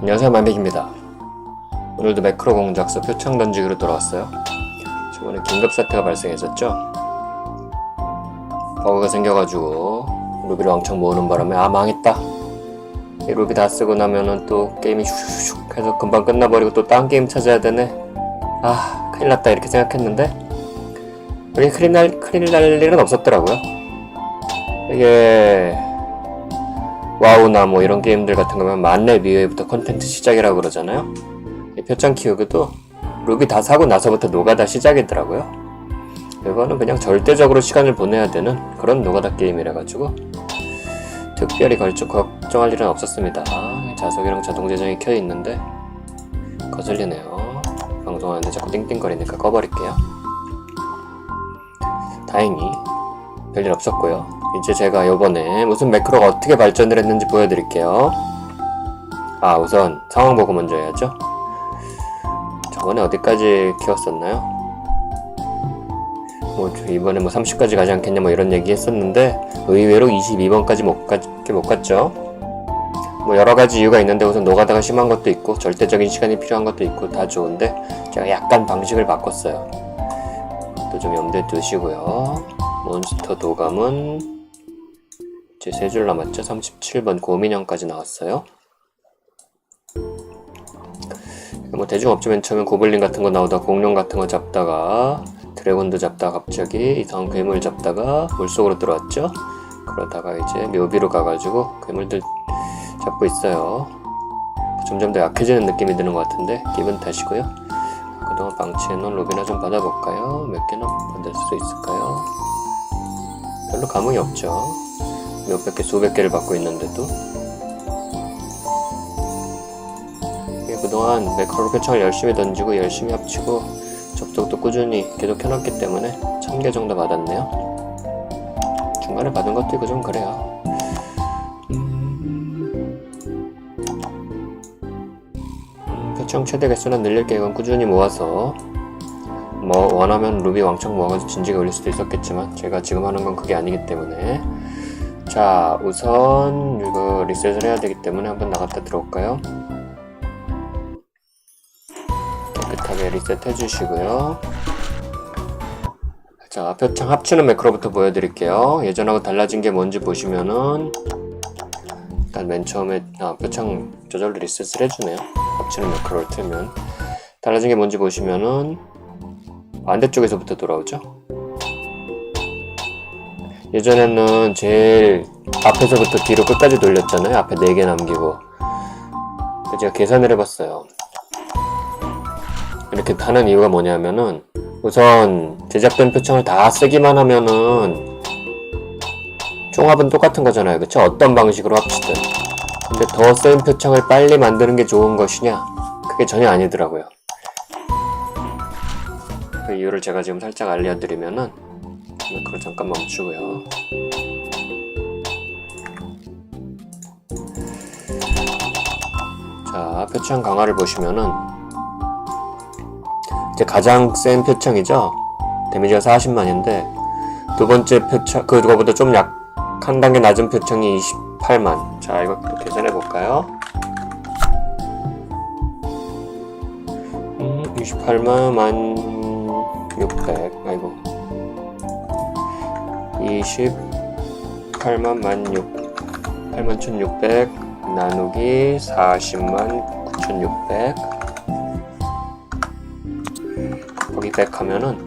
안녕하세요 만백입니다. 오늘도 매크로 공작서 표창 던지기로 돌아왔어요. 저번에 긴급 사태가 발생했었죠? 버그가 생겨가지고 루비를 왕창 모으는 바람에 아 망했다. 이 루비 다 쓰고 나면은 또 게임이 슉슉슉 해서 금방 끝나버리고 또 딴 게임 찾아야 되네. 아 큰일 났다 이렇게 생각했는데. 그게 큰일 날, 큰일 날 일은 없었더라고요. 이게 와우나 뭐 이런 게임들 같은 거면 만렙 이후부터 컨텐츠 시작이라고 그러잖아요. 이 표창 키우기도 루비 다 사고 나서부터 노가다 시작이더라고요. 이거는 그냥 절대적으로 시간을 보내야 되는 그런 노가다 게임이라 가지고 특별히 걸쳐 걱정할 일은 없었습니다. 자석이랑 자동 제정이 켜 있는데 거슬리네요. 방송하는데 자꾸 띵띵거리니까 꺼버릴게요. 다행히 별일 없었고요. 이제 제가 요번에 무슨 매크로가 어떻게 발전을 했는지 보여드릴게요. 아, 우선 상황 보고 먼저 해야죠. 저번에 어디까지 키웠었나요? 뭐, 저 이번에 뭐 30까지 가지 않겠냐 뭐 이런 얘기 했었는데, 의외로 22번까지 못, 가, 못 갔죠. 뭐 여러 가지 이유가 있는데 우선 노가다가 심한 것도 있고, 절대적인 시간이 필요한 것도 있고, 다 좋은데, 제가 약간 방식을 바꿨어요. 또 좀 염두에 두시고요. 몬스터 도감은 이제 세 줄 남았죠. 37번 고민형까지 나왔어요. 뭐 대중 없죠. 맨 처음엔 고블린 같은 거 나오다 공룡 같은 거 잡다가 드래곤도 잡다가 갑자기 이상한 괴물 잡다가 물속으로 들어왔죠. 그러다가 이제 묘비로 가가지고 괴물들 잡고 있어요. 점점 더 약해지는 느낌이 드는 것 같은데 기분 탓이고요. 그동안 방치해놓은 로비나 좀 받아볼까요? 몇 개나 받을 수 있을까요? 별로 감흥이 없죠. 몇백 개, 수백 개를 받고 있는데도. 그동안 매크로 표창을 열심히 던지고 열심히 합치고 접속도 꾸준히 계속 해놨기 때문에 천개 정도 받았네요. 중간에 받은 것도 있고 좀 그래요. 음, 표창 최대 개수는 늘릴 계획은 꾸준히 모아서 뭐 원하면 루비 왕창 모아가지고 진지게 올릴 수도 있었겠지만 제가 지금 하는 건 그게 아니기 때문에 자 우선 이거 리셋을 해야 되기 때문에 한번 나갔다 들어올까요? 깨끗하게 리셋 해주시고요 자 표창 합치는 매크로부터 보여드릴게요 예전하고 달라진 게 뭔지 보시면은 일단 맨 처음에 아 표창 저절로 리셋을 해주네요 합치는 매크로를 틀면 달라진 게 뭔지 보시면은 반대쪽에서부터 돌아오죠. 예전에는 제일 앞에서부터 뒤로 끝까지 돌렸잖아요. 앞에 4개 남기고. 제가 계산을 해봤어요. 이렇게 하는 이유가 뭐냐면은 우선 제작된 표창을 다 쓰기만 하면은 종합은 똑같은 거잖아요. 그쵸? 어떤 방식으로 합치든. 근데 더 센 표창을 빨리 만드는 게 좋은 것이냐? 그게 전혀 아니더라고요. 그 이유를 제가 지금 살짝 알려드리면은 그걸 잠깐 멈추고요. 자, 표창 강화를 보시면은 이제 가장 센 표창이죠. 데미지가 40만인데 두 번째 표창 그거보다 좀 약 한 단계 낮은 표창이 28만. 자, 이것도 계산해 볼까요? 음, 28만 만 28만 16 8만 1600 나누기 40만 9600 거기 100 하면은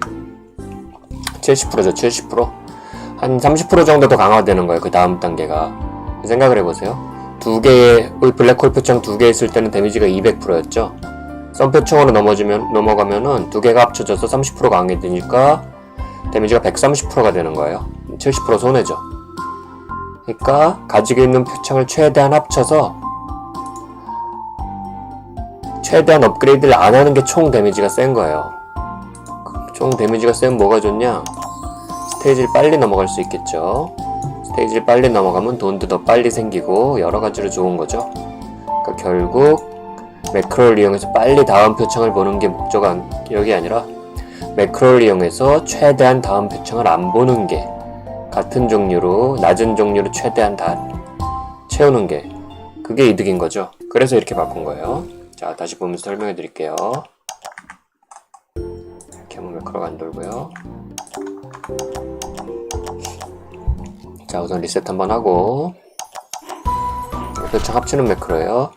70%죠 70%한 30% 정도 더 강화되는 거예요 그 다음 단계가. 생각을 해보세요. 두 개의 블랙홀 표창 두 개 있을 때는 데미지가 200%였죠. 썬표층으로 넘어지면, 넘어가면은 두 개가 합쳐져서 30% 강해지니까 데미지가 130%가 되는 거예요. 70% 손해죠. 그러니까 가지고 있는 표창을 최대한 합쳐서 최대한 업그레이드를 안 하는 게 총 데미지가 센 거예요. 총 데미지가 센 뭐가 좋냐? 스테이지를 빨리 넘어갈 수 있겠죠. 스테이지를 빨리 넘어가면 돈도 더 빨리 생기고 여러 가지로 좋은 거죠. 그러니까 결국 매크로를 이용해서 빨리 다음 표창을 보는 게 목적이 아니라 매크로를 이용해서 최대한 다음 표창을 안 보는 게 같은 종류로 낮은 종류로 최대한 다 채우는 게 그게 이득인 거죠. 그래서 이렇게 바꾼 거예요. 자, 다시 보면서 설명해 드릴게요. 이렇게 하면 매크로가 안 돌고요. 자, 우선 리셋 한번 하고 표창 합치는 매크로예요.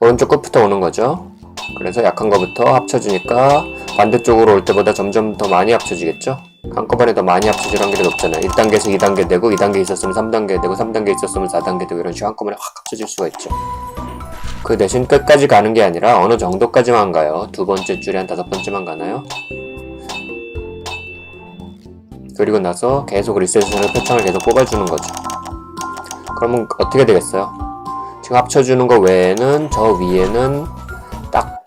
오른쪽 끝부터 오는 거죠. 그래서 약한 거부터 합쳐주니까 반대쪽으로 올 때보다 점점 더 많이 합쳐지겠죠? 한꺼번에 더 많이 합쳐질 확률이 높잖아요. 1단계에서 2단계 되고 2단계 있었으면 3단계 되고 3단계 있었으면 4단계 되고 이런 식으로 한꺼번에 확 합쳐질 수가 있죠. 그 대신 끝까지 가는 게 아니라 어느 정도까지만 가요. 두 번째 줄에 한 다섯 번째만 가나요? 그리고 나서 계속 리셋을 표창을 계속 뽑아주는 거죠. 그러면 어떻게 되겠어요? 지금 합쳐주는 거 외에는 저 위에는 딱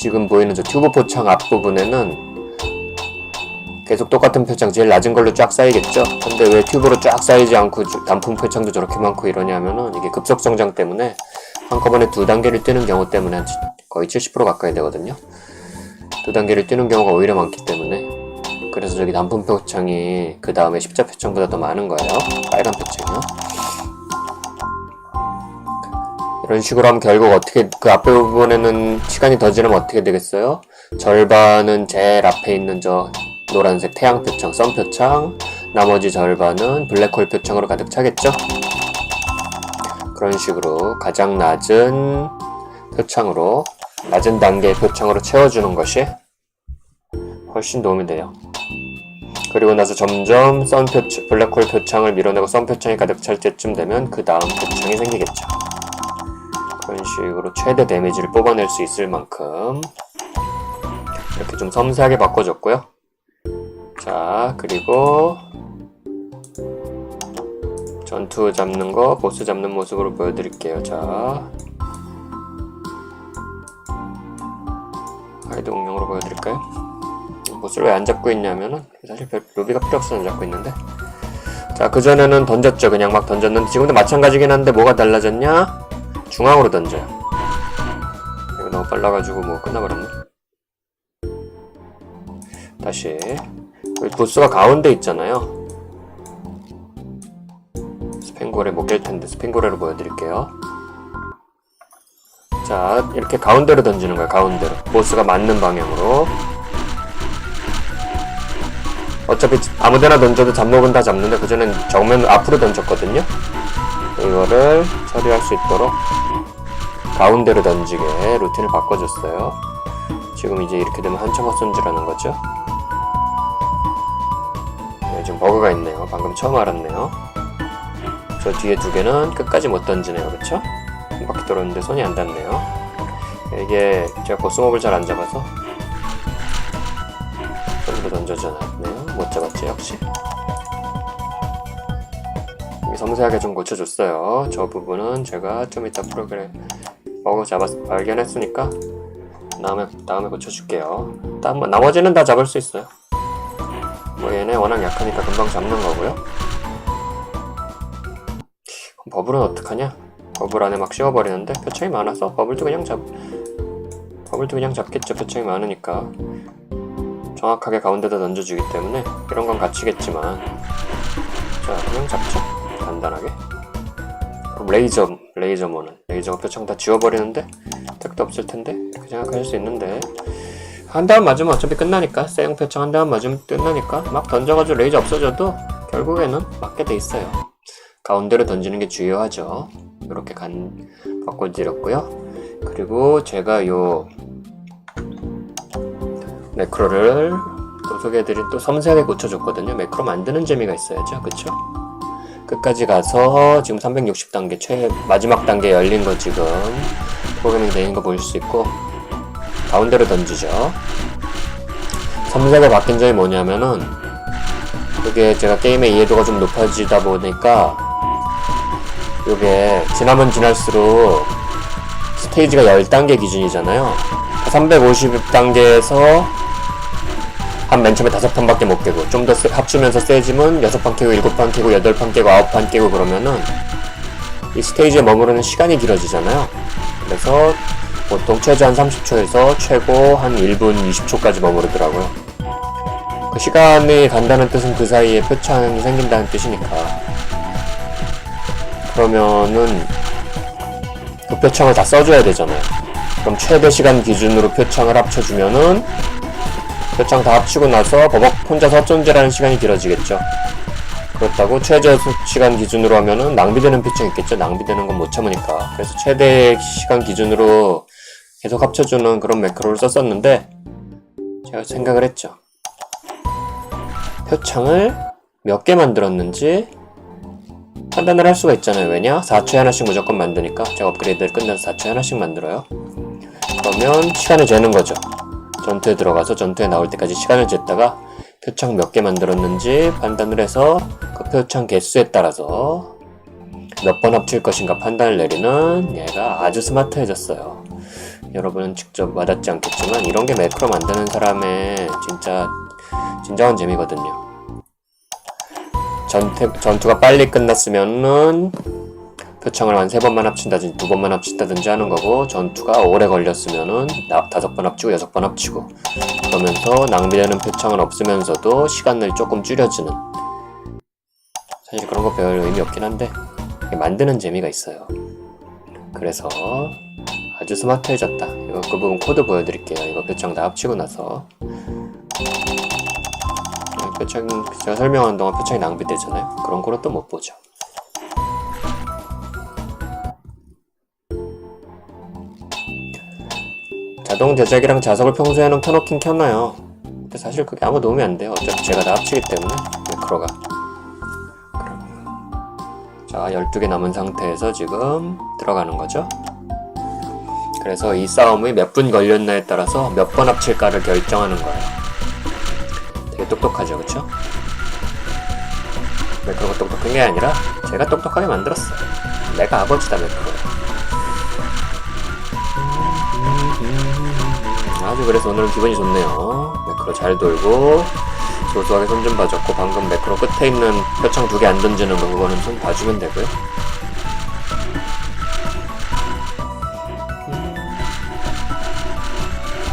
지금 보이는 저 튜브 포창 앞부분에는 계속 똑같은 표창 제일 낮은 걸로 쫙 쌓이겠죠? 근데 왜 튜브로 쫙 쌓이지 않고 주- 단품 표창도 저렇게 많고 이러냐면은 이게 급속 성장 때문에 한꺼번에 두 단계를 뛰는 경우 때문에 거의 70% 가까이 되거든요. 두 단계를 뛰는 경우가 오히려 많기 때문에 그래서 저기 단품 표창이 그 다음에 십자 표창보다 더 많은 거예요. 빨간 표창이요. 이런 식으로 하면 결국 어떻게 그 앞에 부분에는 시간이 더 지나면 어떻게 되겠어요? 절반은 제일 앞에 있는 저 노란색 태양 표창, 선 표창, 나머지 절반은 블랙홀 표창으로 가득 차겠죠? 그런 식으로 가장 낮은 표창으로 낮은 단계의 표창으로 채워주는 것이 훨씬 도움이 돼요. 그리고 나서 점점 선 표창, 블랙홀 표창을 밀어내고 선 표창이 가득 찰 때쯤 되면 그 다음 표창이 생기겠죠. 그런 식으로 최대 데미지를 뽑아낼 수 있을 만큼 이렇게 좀 섬세하게 바꿔줬고요. 자, 그리고 전투 잡는 거, 보스 잡는 모습으로 보여드릴게요. 자, 가이드 공룡으로 보여드릴까요? 보스를 왜 안 잡고 있냐면은 사실 별 루비가 필요 없어서 안 잡고 있는데 자, 그전에는 던졌죠. 그냥 막 던졌는데 지금도 마찬가지긴 한데 뭐가 달라졌냐? 중앙으로 던져요. 이거 너무 빨라가지고 뭐 끝나버렸네. 다시 보스가 가운데 있잖아요. 스팽고레 못 깰 텐데 스팽고레로 보여드릴게요. 자 이렇게 가운데로 던지는 거예요. 가운데로 보스가 맞는 방향으로. 어차피 아무데나 던져도 잡목은 다 잡는데 그전엔 정면 앞으로 던졌거든요. 이거를 처리할 수 있도록 가운데로 던지게 루틴을 바꿔줬어요. 지금 이제 이렇게 되면 한참 헛손질하는 거죠. 네, 지금 버그가 있네요. 방금 처음 알았네요. 저 뒤에 두 개는 끝까지 못 던지네요. 그쵸? 한 바퀴 돌았는데 손이 안 닿네요. 이게 제가 보스몹을 잘 안 잡아서 손으로 던져져 놨네요. 못 잡았지 역시. 섬세하게 좀 고쳐줬어요. 저 부분은 제가 좀 이따 프로그램 버그 잡았 발견했으니까 다음에 다음에 고쳐줄게요. 나, 나머지는 다 잡을 수 있어요. 뭐 얘네 워낙 약하니까 금방 잡는 거고요. 버블은 어떡하냐? 버블 안에 막 씌워버리는데 표창이 많아서 버블도 그냥 잡 버블도 그냥 잡겠죠. 표창이 많으니까 정확하게 가운데다 던져주기 때문에 이런 건 갇히겠지만 자 그냥 잡죠. 간단하게. 그럼 레이저 레이저모는 레이저가 표창 다 지워버리는데 택도 없을 텐데 이렇게 생각하실 수 있는데 한 대만 맞으면 어차피 끝나니까. 세형 표창 한 대만 맞으면 끝나니까. 막 던져가지고 레이저 없어져도 결국에는 맞게 돼 있어요. 가운데로 던지는 게 중요하죠. 이렇게 간 바꿔드렸고요. 그리고 제가 요 매크로를 또 소개해드린 또 섬세하게 고쳐줬거든요. 매크로 만드는 재미가 있어야죠. 그쵸? 끝까지 가서 지금 360단계 최 마지막 단계 열린 거 지금 프로그래밍 되는 거 보실 수 있고 가운데로 던지죠. 섬세하게 바뀐 점이 뭐냐면은 이게 제가 게임의 이해도가 좀 높아지다 보니까 이게 지나면 지날수록 스테이지가 10단계 기준이잖아요. 350단계에서 한 맨 처음에 다섯 판밖에 못 깨고 좀 더 합치면서 세지면 여섯 판 깨고 일곱 판 깨고 여덟 판 깨고 아홉 판 깨고 그러면은 이 스테이지에 머무르는 시간이 길어지잖아요. 그래서 보통 최저 한 30초에서 최고 한 1분 20초까지 머무르더라고요. 그 시간이 간다는 뜻은 그 사이에 표창이 생긴다는 뜻이니까 그러면은 그 표창을 다 써줘야 되잖아요. 그럼 최대 시간 기준으로 표창을 합쳐주면은 표창 다 합치고 나서 버벅 혼자서 존재라는 시간이 길어지겠죠. 그렇다고 최저 수- 시간 기준으로 하면은 낭비되는 표창 있겠죠. 낭비되는 건 못 참으니까. 그래서 최대 시간 기준으로 계속 합쳐주는 그런 매크로를 썼었는데 제가 생각을 했죠. 표창을 몇 개 만들었는지 판단을 할 수가 있잖아요. 왜냐? 4초에 하나씩 무조건 만드니까 제가 업그레이드를 끝나서 4초에 하나씩 만들어요. 그러면 시간을 재는 거죠. 전투에 들어가서 전투에 나올 때까지 시간을 쟀다가 표창 몇 개 만들었는지 판단을 해서 그 표창 개수에 따라서 몇 번 합칠 것인가 판단을 내리는 얘가 아주 스마트해졌어요. 여러분은 직접 와닿지 않겠지만 이런 게 매크로 만드는 사람의 진짜 진정한 재미거든요. 전투, 전투가 빨리 끝났으면은 표창을 한 세 번만 합친다든지 두 번만 합친다든지 하는 거고 전투가 오래 걸렸으면은 나- 다섯 번 합치고 여섯 번 합치고 그러면서 낭비되는 표창은 없으면서도 시간을 조금 줄여주는 사실 그런 거 별 의미 없긴 한데 만드는 재미가 있어요. 그래서 아주 스마트해졌다. 이거 그 부분 코드 보여드릴게요. 이거 표창 다 합치고 나서 표창 제가 설명하는 동안 표창이 낭비되잖아요. 그런 거로 또 못 보죠. 자동 제작이랑 자석을 평소에는 켜놓긴 켜놔요. 근데 사실 그게 아무 도움이 안 돼요. 어차피 제가 다 합치기 때문에 매크로가. 자, 12개 남은 상태에서 지금 들어가는 거죠. 그래서 이 싸움이 몇 분 걸렸나에 따라서 몇 번 합칠까를 결정하는 거예요. 되게 똑똑하죠, 그쵸? 매크로가 똑똑한 게 아니라 제가 똑똑하게 만들었어요. 내가 아버지다, 매크로. 아주 그래서 오늘은 기분이 좋네요. 매크로 잘 돌고 소소하게 손 좀 봐줬고 방금 매크로 끝에 있는 표창 두 개 안 던지는 거 그거는 손 봐주면 되고요.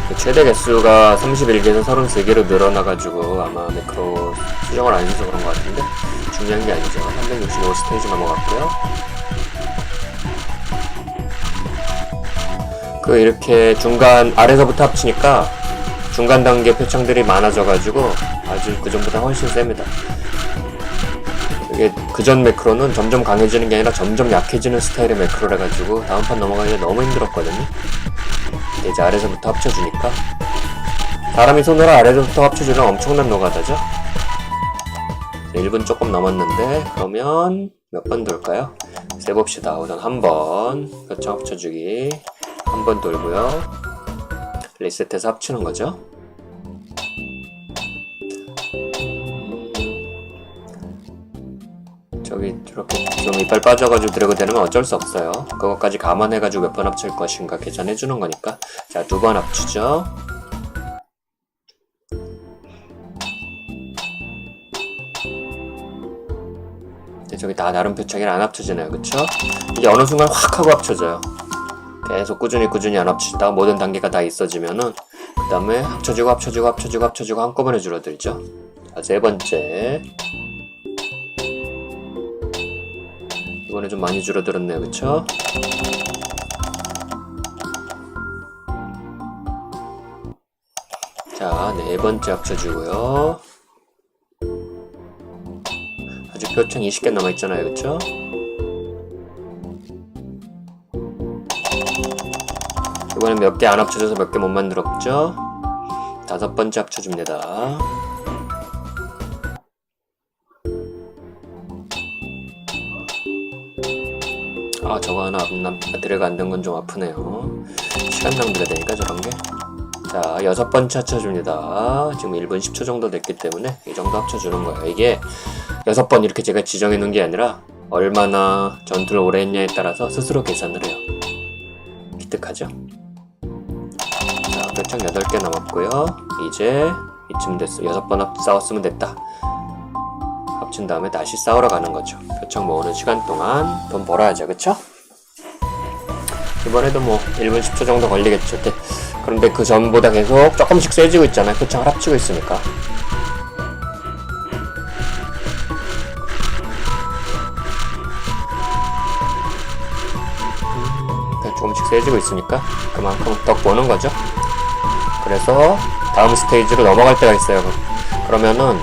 그 최대 개수가 31개에서 33개로 늘어나가지고 아마 매크로 수정을 안 해서 그런 것 같은데 중요한 게 아니죠. 365 스테이지 넘어갔고요. 그 이렇게 중간 아래서부터 합치니까 중간 단계 표창들이 많아져가지고 아주 그 전보다 훨씬 셉니다. 이게 그전 매크로는 점점 강해지는 게 아니라 점점 약해지는 스타일의 매크로라 가지고 다음 판 넘어가기 너무 힘들었거든요. 이제 아래서부터 합쳐주니까 사람이 손으로 아래서부터 합쳐주는 엄청난 노가다죠. 1분 조금 넘었는데 그러면 몇 번 돌까요? 세봅시다. 우선 한번 표창 합쳐주기 한 번 돌고요. 리셋해서 합치는 거죠. 저기 저렇게 좀 이빨 빠져가지고 드래그 건 어쩔 수 없어요. 그것까지 감안해가지고 몇 번 합칠 것인가 계산해주는 거니까. 자, 두 번 합치죠. 저기 다 나름 표창이 안 합쳐지네요. 그쵸? 이게 어느 순간 확 하고 합쳐져요. 계속 꾸준히 꾸준히 안 합치다가 모든 단계가 다 있어지면은 그 다음에 합쳐지고 합쳐지고 합쳐지고 합쳐지고 한꺼번에 줄어들죠. 자, 세 번째. 이번에 좀 많이 줄어들었네요. 그쵸? 자, 네 번째 합쳐주고요. 아직 표창 20개 남아있잖아요. 그쵸? 이번엔 몇 개 안 합쳐져서 몇 개 못 만들었죠? 다섯 번째 합쳐줍니다. 아 저거 하나 남 배터리가 안 된 건 좀 아프네요. 시간 낭비가 되니까 저런 게. 자 여섯 번째 합쳐줍니다. 지금 1분 10초 정도 됐기 때문에 이 정도 합쳐주는 거예요. 이게 여섯 번 이렇게 제가 지정해 놓은 게 아니라 얼마나 전투를 오래 했냐에 따라서 스스로 계산을 해요. 기특하죠? 자, 표창 8개 남았고요. 이제 이쯤 됐어. 6번 싸웠으면 됐다. 합친 다음에 다시 싸우러 가는 거죠. 표창 모으는 시간 동안 돈 벌어야죠. 그쵸? 이번에도 뭐 1분 10초 정도 걸리겠죠. 그런데 그 전보다 계속 조금씩 세지고 있잖아요. 표창을 합치고 있으니까. 조금씩 세지고 있으니까 그만큼 덕 보는 거죠. 그래서 다음 스테이지로 넘어갈 때가 있어요. 그러면은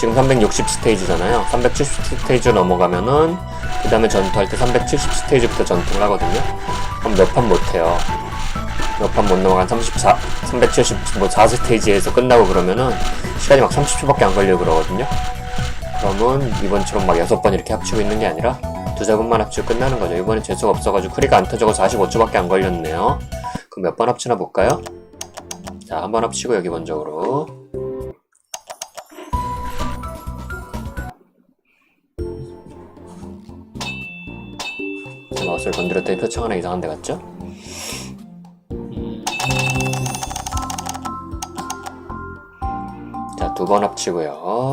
지금 360 스테이지잖아요. 370 스테이지로 넘어가면은 그 다음에 전투할 때 370 스테이지부터 전투를 하거든요. 그럼 몇 판 못해요. 몇 판 못 넘어간 34, 370, 뭐 4스테이지에서 끝나고 그러면은 시간이 막 30초밖에 안 걸려 그러거든요. 그러면 이번처럼 막 6번 이렇게 합치고 있는 게 아니라 두세 번만 합치고 끝나는 거죠. 이번에 재수가 없어가지고 크리가 안 터져서 45초밖에 안 걸렸네요. 그럼 몇 번 합치나 볼까요? 자, 한번 합치고 여기. 제 마우스를 건드렸더니 표창 하나 이상한 데 갔죠? 음. 자, 두 번 합치고요.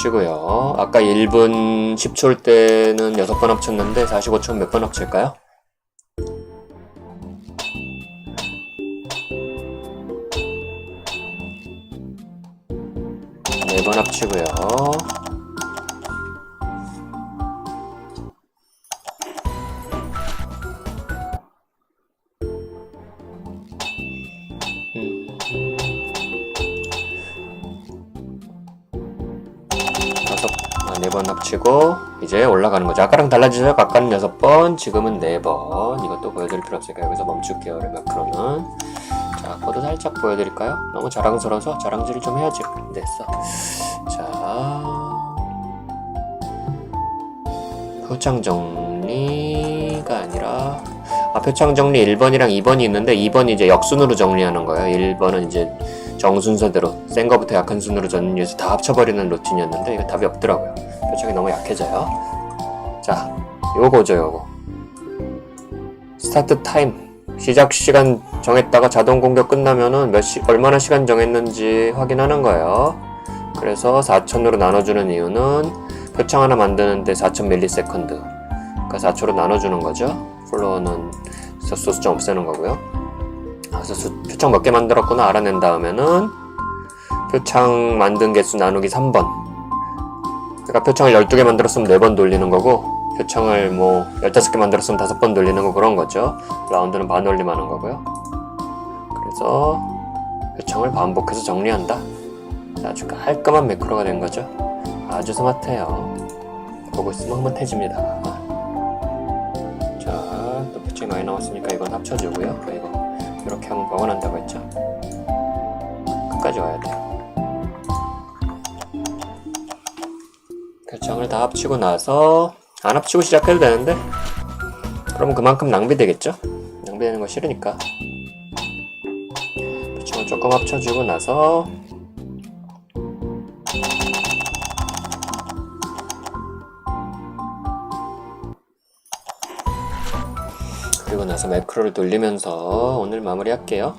합치고요. 아까 1분 10초일 때는 6번 합쳤는데 45초는 몇번 합칠까요? 네번 합치고요. 거죠. 아까랑 달라지죠? 아까는 여섯 번, 지금은 네 번. 이것도 보여드릴 필요 없으니까 여기서 멈출게요. 레마크로는. 자, 코드 살짝 보여드릴까요? 너무 자랑스러워서 자랑질을 좀 해야지. 됐어. 자, 표창 정리가 아니라 아, 표창 정리 1번이랑 2번이 있는데 2번이 이제 역순으로 정리하는 거예요. 1번은 이제 정순서대로 센 거부터 약한 순으로 정리해서 다 합쳐버리는 루틴이었는데 이거 답이 없더라고요. 표창이 너무 약해져요. 자, 요거죠, 요거. 스타트 타임. 시작 시간 정했다가 자동 공격 끝나면은 몇 시, 얼마나 시간 정했는지 확인하는 거예요. 그래서 4천으로 나눠주는 이유는 표창 하나 만드는데 4천 밀리세컨드. 그러니까 4초로 나눠주는 거죠. 플로어는 소수 좀 없애는 거고요. 그래서 수- 표창 몇 개 만들었구나 알아낸 다음에는 표창 만든 개수 나누기 3번. 그러니까 표창을 12개 만들었으면 4번 돌리는 거고 표창을 뭐 15개 만들었으면 5번 돌리는 거 그런 거죠. 라운드는 반올림 하는 거고요. 그래서 표창을 반복해서 정리한다. 아주 깔끔한 매크로가 된 거죠. 아주 스마트해요. 보고 있으면 흐뭇해집니다. 자, 또 표창이 많이 나왔으니까 이건 합쳐주고요. 이거 이렇게 뭐가 난다고 했죠? 끝까지 와야 돼요. 표창을 다 합치고 나서 안 합치고 시작해도 되는데 그러면 그만큼 낭비되겠죠? 낭비되는 거 싫으니까 표창을 조금 합쳐주고 나서 그리고 나서 매크로를 돌리면서 오늘 마무리할게요.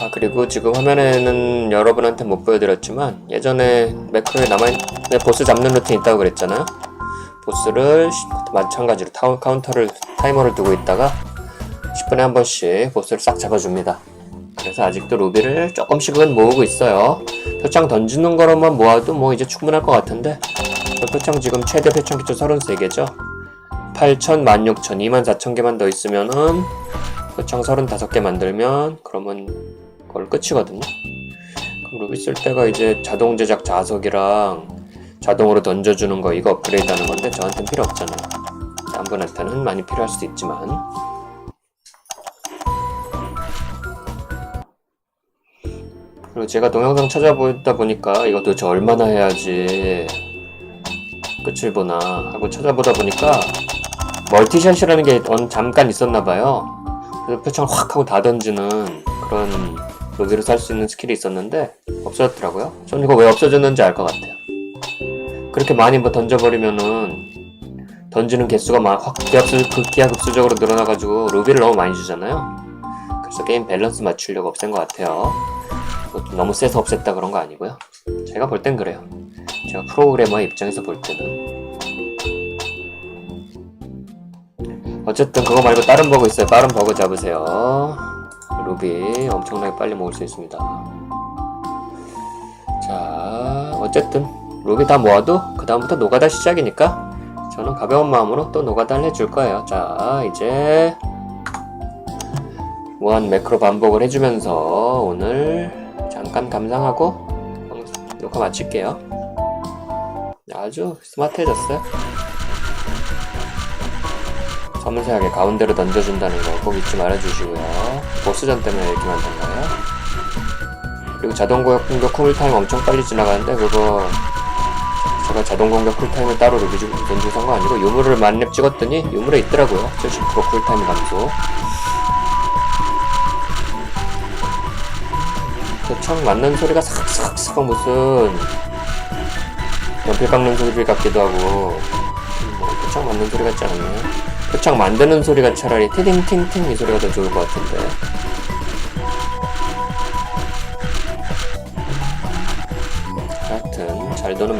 아 그리고 지금 화면에는 여러분한테 못 보여드렸지만 예전에 매크로에 남아 있는 보스 잡는 루틴 있다고 그랬잖아요. 보스를 시- 마찬가지로 타운 카운터를 타이머를 두고 있다가 10분에 한 번씩 보스를 싹 잡아줍니다. 그래서 아직도 루비를 조금씩은 모으고 있어요. 표창 던지는 거로만 모아도 뭐 이제 충분할 것 같은데 저 표창 지금 최대 표창 기초 33개죠. 8천, 16,000, 24,000개만 더 있으면은 표창 35개 만들면 그러면 그걸 끝이거든요. 그럼 루비 쓸 때가 이제 자동 제작 자석이랑 자동으로 던져주는 거 이거 업그레이드 하는 건데 저한테는 필요 없잖아요. 딴 분한테는 많이 필요할 수도 있지만 그리고 제가 동영상 찾아보다 보니까 이거 도대체 얼마나 해야지 끝을 보나 하고 찾아보다 보니까 멀티샷이라는 게 언- 잠깐 있었나 봐요. 그래서 표창을 확 하고 다 던지는 그런 로비로 살 수 있는 스킬이 있었는데 없어졌더라고요. 전 이거 왜 없어졌는지 알 것 같아요. 그렇게 많이 뭐 던져버리면은 던지는 개수가 막확 기하급수, 극기하급수적으로 늘어나가지고 루비를 너무 많이 주잖아요. 그래서 게임 밸런스 맞추려고 없앤 것 같아요. 너무 세서 없앴다 그런 거 아니고요. 제가 볼 땐 그래요. 제가 프로그래머 입장에서 볼 때는 어쨌든 그거 말고 다른 버그 있어요. 다른 버그 잡으세요. 루비 엄청나게 빨리 모을 수 있습니다. 자, 어쨌든 루비 다 모아도 그 다음부터 노가다 시작이니까 저는 가벼운 마음으로 또 노가다를 해줄 거예요. 자, 이제 무한 매크로 반복을 해주면서 오늘 잠깐 감상하고 녹화 마칠게요. 아주 스마트해졌어요. 섬세하게 가운데로 던져준다는 거 꼭 잊지 말아주시고요. 보스전 때문에 이렇게 만든 거예요. 그리고 자동 공격, 공격 쿨타임 엄청 빨리 지나가는데 그거 제가 자동 공격 쿨타임을 따로 루비 던져서 한거 아니고 유물을 만렙 찍었더니 유물에 있더라고요. 70% 쿨타임 감소. 그청 맞는 소리가 삭삭삭 무슨 연필 깎는 소리 같기도 하고 뭐 표창 맞는 소리 같지 않나요? 표창 만드는 소리가 차라리 티딩팅팅 이 소리가 더 좋을 것 같은데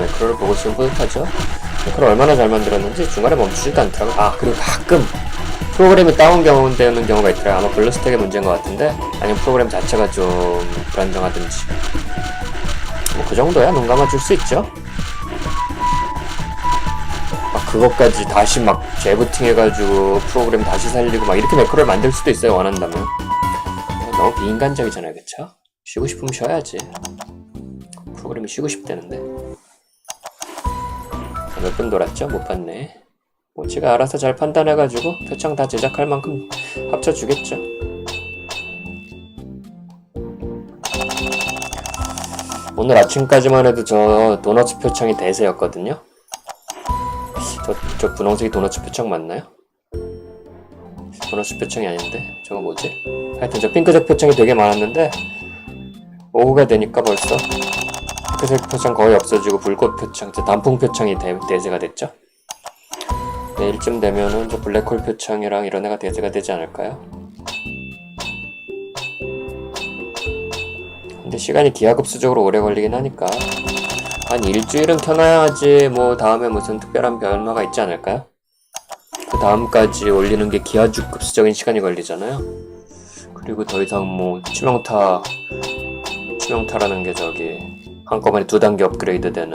매크로를 보고 있으면 뿌듯하죠? 매크로 얼마나 잘 만들었는지 중간에 멈추지도 않더라고요. 아 그리고 가끔 프로그램이 다운 경우되는 경우가 있더라고요. 아마 블루스택의 문제인 것 같은데 아니면 프로그램 자체가 좀 불안정하든지. 뭐 그 정도야? 눈 감아줄 수 있죠? 막 그것까지 다시 막 재부팅 해가지고 프로그램 다시 살리고 막 이렇게 매크로를 만들 수도 있어요 원한다면. 너무 비인간적이잖아요 그쵸? 쉬고 싶으면 쉬어야지. 프로그램이 쉬고 싶다는데 몇분 돌았죠? 못 봤네 뭐 지가 알아서 잘 판단해가지고 표창 다 제작할 만큼 합쳐주겠죠 오늘 아침까지만 해도 저 도너츠 표창이 대세였거든요 저, 저 분홍색이 도너츠 표창 맞나요? 도너츠 표창이 아닌데 저거 뭐지? 하여튼 저 핑크색 표창이 되게 많았는데 오후가 되니까 벌써 핑크색 표창 거의 없어지고 불꽃 표창, 저 단풍 표창이 대, 대세가 됐죠. 내일쯤 되면은 저 블랙홀 표창이랑 이런 애가 대세가 되지 않을까요? 근데 시간이 기하급수적으로 오래 걸리긴 하니까 한 일주일은 켜놔야지 뭐 다음에 무슨 특별한 변화가 있지 않을까요? 그 다음까지 올리는 게 기하급수적인 시간이 걸리잖아요. 그리고 더 이상 뭐 치명타 치명타라는 게 저기 한꺼번에 두 단계 업그레이드 되는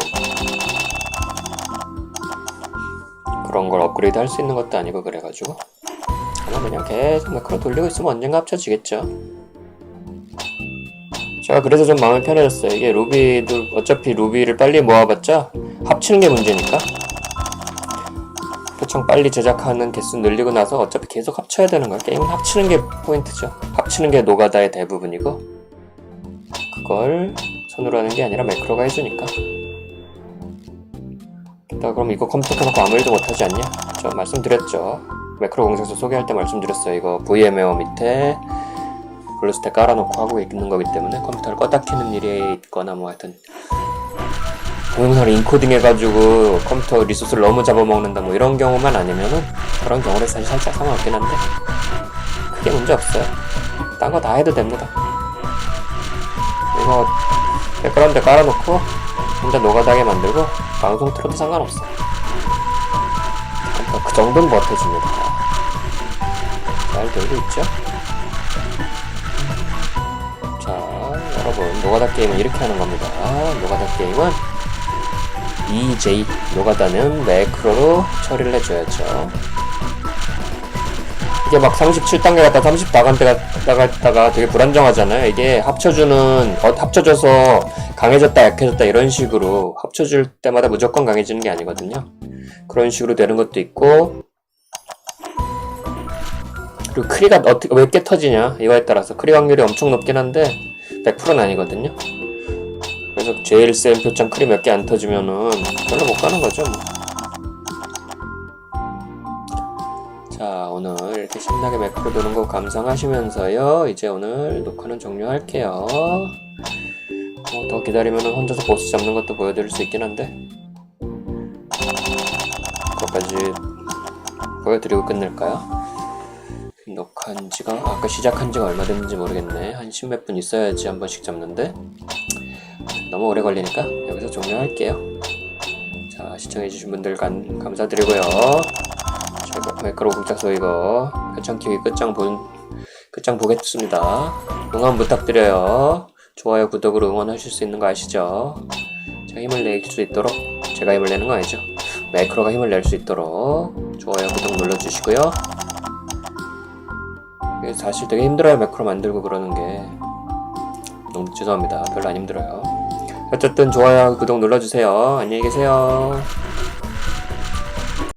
그런 걸 업그레이드 할 수 있는 것도 아니고 그래가지고 그냥 계속 매크로 돌리고 있으면 언젠가 합쳐지겠죠. 제가 그래서 좀 마음이 편해졌어요. 이게 루비도 어차피 루비를 빨리 모아봤자 합치는 게 문제니까. 표창 빨리 제작하는 개수 늘리고 나서 어차피 계속 합쳐야 되는 거야. 게임은 합치는 게 포인트죠. 합치는 게 노가다의 대부분이고 그걸 손으로 하는 게 아니라 매크로가 해주니까. 나 그럼 이거 컴퓨터 켜놓고 아무 일도 못하지 않냐? 저 말씀드렸죠. 매크로 공식에서 소개할 때 말씀드렸어요. 이거 VM웨어 밑에 블루스택 깔아놓고 하고 있는 거기 때문에 컴퓨터를 껐다 켜는 일이 있거나 뭐 하여튼 동영상을 인코딩 해가지고 컴퓨터 리소스를 너무 잡아먹는다 뭐 이런 경우만 아니면은 그런 경우는 사실 살짝 상관없긴 한데 크게 문제 없어요. 딴 거 다 해도 됩니다. 이거 백 그라운드 깔아놓고 혼자 노가다게 만들고 방송 틀어도 상관없어. 컴퓨터 그 정도는 버텨줍니다. 잘 되고 있죠? 자, 여러분, 노가다 게임은 이렇게 하는 겁니다. 노가다 게임은 EJ, 노가다는 매크로로 처리를 해줘야죠. 이게 막 37단계 갔다 30나간대 나갔다가 되게 불안정하잖아요. 이게 합쳐주는, 어, 합쳐져서 강해졌다, 약해졌다 이런 식으로 합쳐줄 때마다 무조건 강해지는 게 아니거든요. 그런 식으로 되는 것도 있고, 그리고 크리가 어떻게 몇개 터지냐 이거에 따라서 크리 확률이 엄청 높긴 한데 100%는 아니거든요. 그래서 제일 센 표창 크리 몇 개 안 터지면은 별로 못 가는 거죠. 뭐. 자 오늘 이렇게 신나게 매크로 도는 거 감상하시면서요. 이제 오늘 녹화는 종료할게요. 뭐더 기다리면 혼자서 보스 잡는 것도 보여드릴 수 있긴 한데. 그것까지 보여드리고 끝낼까요? 녹화한 지가 아까 시작한 지가 얼마 됐는지 모르겠네. 한 십 몇 분 있어야지 한 번씩 잡는데. 너무 오래 걸리니까 여기서 종료할게요. 자 시청해주신 분들 감, 감사드리고요 매크로 공작소 이거 표창 TV 끝장 본 끝장 보겠습니다. 응원 부탁드려요. 좋아요 구독으로 응원하실 수 있는 거 아시죠? 제가 힘을 낼 수 있도록 제가 힘을 내는 거 아니죠? 매크로가 힘을 낼 수 있도록 좋아요 구독 눌러주시고요. 사실 되게 힘들어요 매크로 만들고 그러는 게 너무 죄송합니다. 별로 안 힘들어요. 어쨌든 좋아요 구독 눌러주세요. 안녕히 계세요.